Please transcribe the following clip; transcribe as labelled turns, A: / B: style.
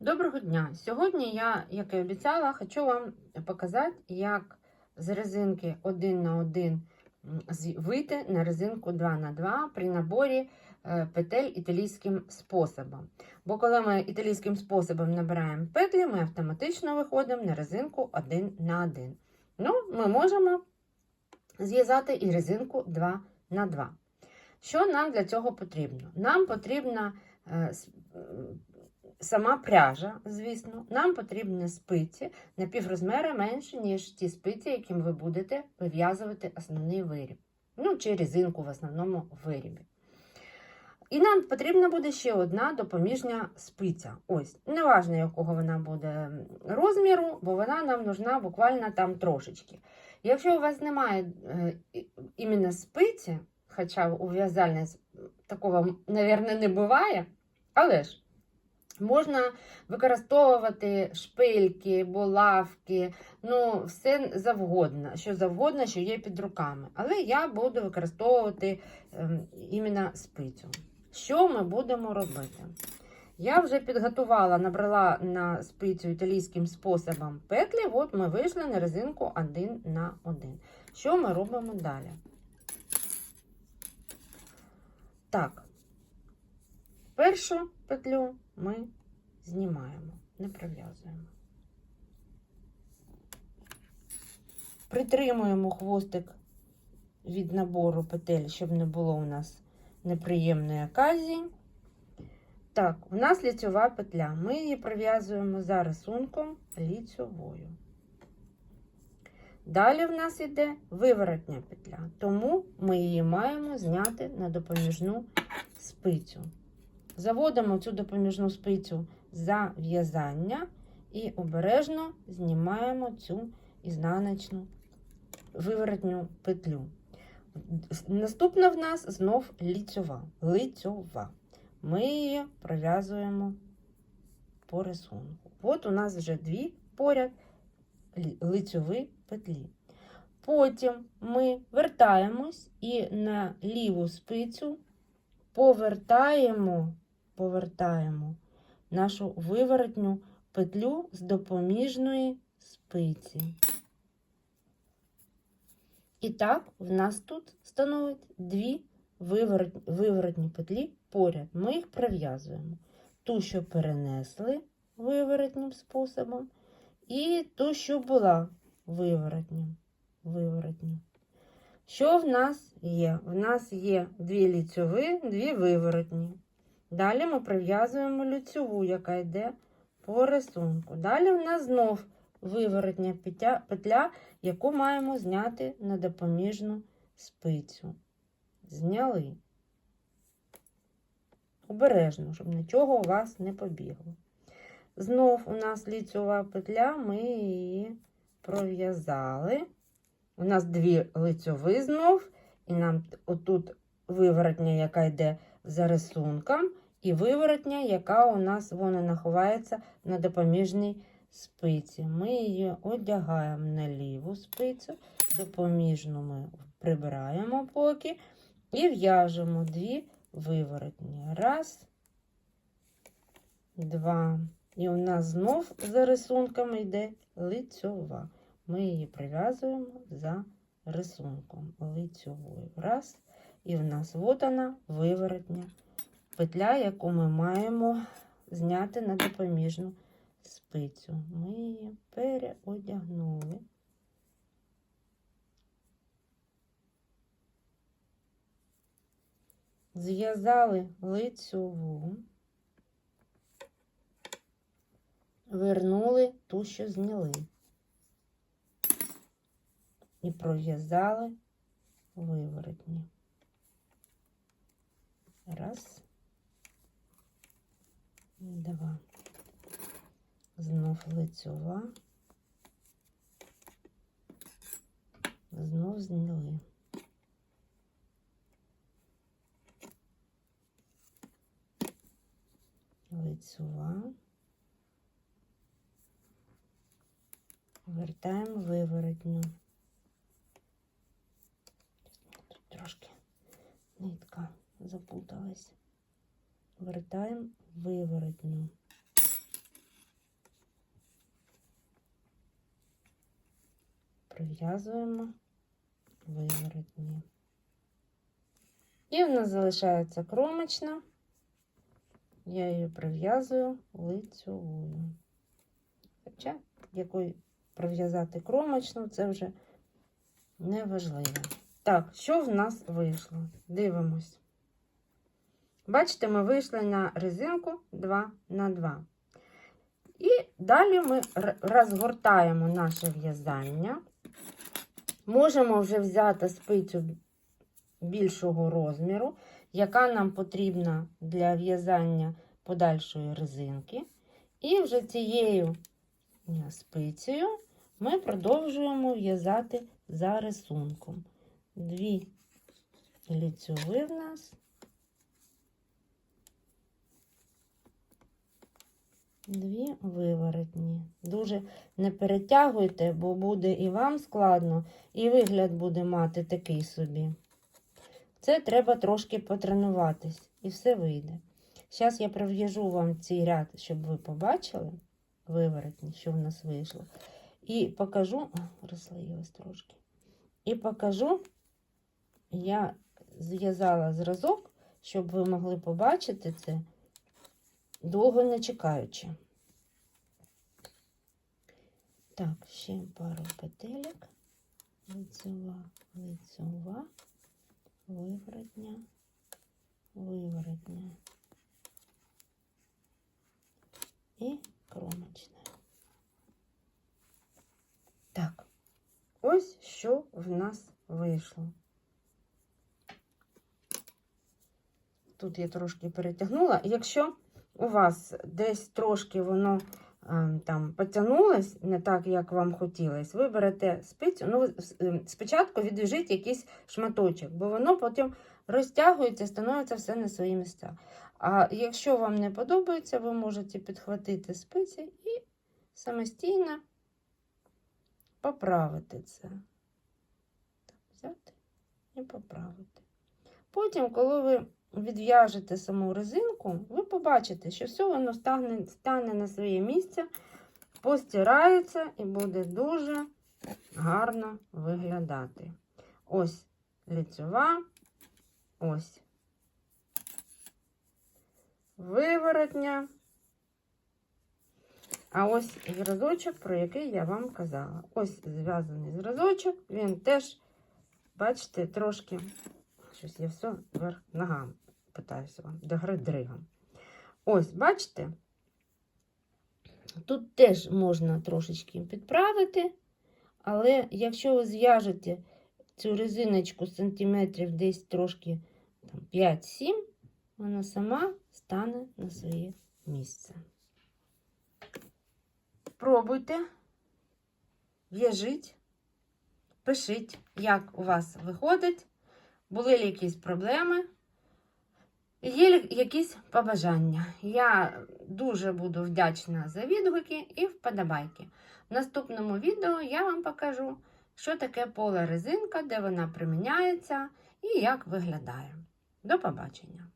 A: Доброго дня! Сьогодні я, як і обіцяла, хочу вам показати, як з резинки 1 на 1 вийти на резинку 2 на 2 при наборі е, петель італійським способом. Бо коли ми італійським способом набираємо петлі, ми автоматично виходимо на резинку 1 на 1. Ну, ми можемо зв'язати і резинку 2 на 2. Що нам для цього потрібно? Нам потрібна е, сама пряжа, звісно, нам потрібні спиці на піврозміра менше, ніж ті спиці, яким ви будете вив'язувати основний виріб. Ну, чи резинку в основному вирібі. І нам потрібна буде ще одна допоміжня спиця. Ось, неважно, якого вона буде розміру, бо вона нам нужна буквально там трошечки. Якщо у вас немає е, іменно спиці, хоча у в'язальні с- такого, мабуть, не буває, але ж можна використовувати шпильки, булавки, ну, все завгодно, що завгодно, що є під руками. Але я буду використовувати ем, іменно спицю. Що ми будемо робити? Я вже підготувала, набрала на спицю італійським способом петлі. От ми вийшли на резинку 1 на 1. Що ми робимо далі? Так, першу петлю ми знімаємо, не прив'язуємо. Притримуємо хвостик від набору петель, щоб не було у нас неприємної оказії. Так, у нас ліцьова петля. Ми її прив'язуємо за рисунком ліцьовою. Далі в нас йде виворотня петля, тому ми її маємо зняти на допоміжну спицю. Заводимо цю допоміжну спицю за в'язання і обережно знімаємо цю ізнаночну виворотню петлю. Наступна в нас знов ліцьова. лицьова. Ми її пров'язуємо по рисунку. От у нас вже дві поряд лицьові петлі. Потім ми вертаємось і на ліву спицю повертаємо, повертаємо нашу виворотню петлю з допоміжної спиці. І так, в нас тут становить дві виворот- виворотні петлі поряд. Ми їх прив'язуємо. Ту, що перенесли виворотнім способом, і ту, що була виворотнім. виворотнім. Що в нас є? В нас є дві ліцьові, дві виворотні. Далі ми прив'язуємо лицьову, яка йде по рисунку. Далі в нас знов виворотня петля, петля, яку маємо зняти на допоміжну спицю. Зняли. Обережно, щоб нічого у вас не побігло. Знов у нас ліцьова петля, ми її пров'язали. У нас дві лицьові знов, і нам отут виворотня, яка йде за рисунком, і виворотня, яка у нас вона наховається на допоміжній спиці. Ми її одягаємо на ліву спицю, допоміжну ми прибираємо поки і в'яжемо дві виворотні. Раз, два. І у нас знов за рисунком йде лицьова. Ми її прив'язуємо за рисунком лицьовою. Раз. І в нас от вона виворотня петля, яку ми маємо зняти на допоміжну спицю. Ми її переодягнули. Зв'язали лицьову, вернули ту, що зняли, і пров'язали виворотні. Раз, два. Знов лицьова. Знов зняли. Лицьова. Вертаємо виворотню. Тут трошки нитка заплуталась. Вертаємо виворотню. Прив'язуємо виворотні. І в нас залишається кромочна. Я її прив'язую лицьовою. Хоча, якою прив'язати кромочну, це вже не важливо. Так, що в нас вийшло? Дивимось. Бачите, ми вийшли на резинку 2 на 2. І далі ми розгортаємо наше в'язання. Можемо вже взяти спицю більшого розміру, яка нам потрібна для в'язання подальшої резинки. І вже цією спицею ми продовжуємо в'язати за рисунком. Дві ліцьові в нас. Дві виворотні. Дуже не перетягуйте, бо буде і вам складно, і вигляд буде мати такий собі. Це треба трошки потренуватись, і все вийде. Зараз я прив'яжу вам цей ряд, щоб ви побачили виворотні, що в нас вийшло. І покажу, О, розслоїлась трошки. І покажу, я зв'язала зразок, щоб ви могли побачити це довго не чекаючи. Так, ще пару петелек. Лицева, лицева, виворотня, виворотня і кромочна. Так, ось що в нас вийшло. Тут я трошки перетягнула. Якщо у вас десь трошки воно е, там потягнулось, не так, як вам хотілося, ви берете спицю, ну, ви с- е, спочатку відв'яжіть якийсь шматочок, бо воно потім розтягується, становиться все на свої місця. А якщо вам не подобається, ви можете підхватити спиці і самостійно поправити це. Так, взяти і поправити. Потім, коли ви відв'яжете саму резинку, ви побачите, що все воно стане, стане на своє місце, постирається і буде дуже гарно виглядати. Ось лицьова, ось виворотня. А ось зразочок, про який я вам казала. Ось зв'язаний зразочок, він теж, бачите, трошки Щось я все вверх ногами питаюся вам, до гри дригом. Ось, бачите? Тут теж можна трошечки підправити, але якщо ви зв'яжете цю резиночку сантиметрів десь трошки 5-7, вона сама стане на своє місце. Пробуйте, в'яжіть, пишіть, як у вас виходить. Були ли якісь проблеми? Є якісь побажання? Я дуже буду вдячна за відгуки і вподобайки. В наступному відео я вам покажу, що таке поле резинка, де вона приміняється і як виглядає. До побачення!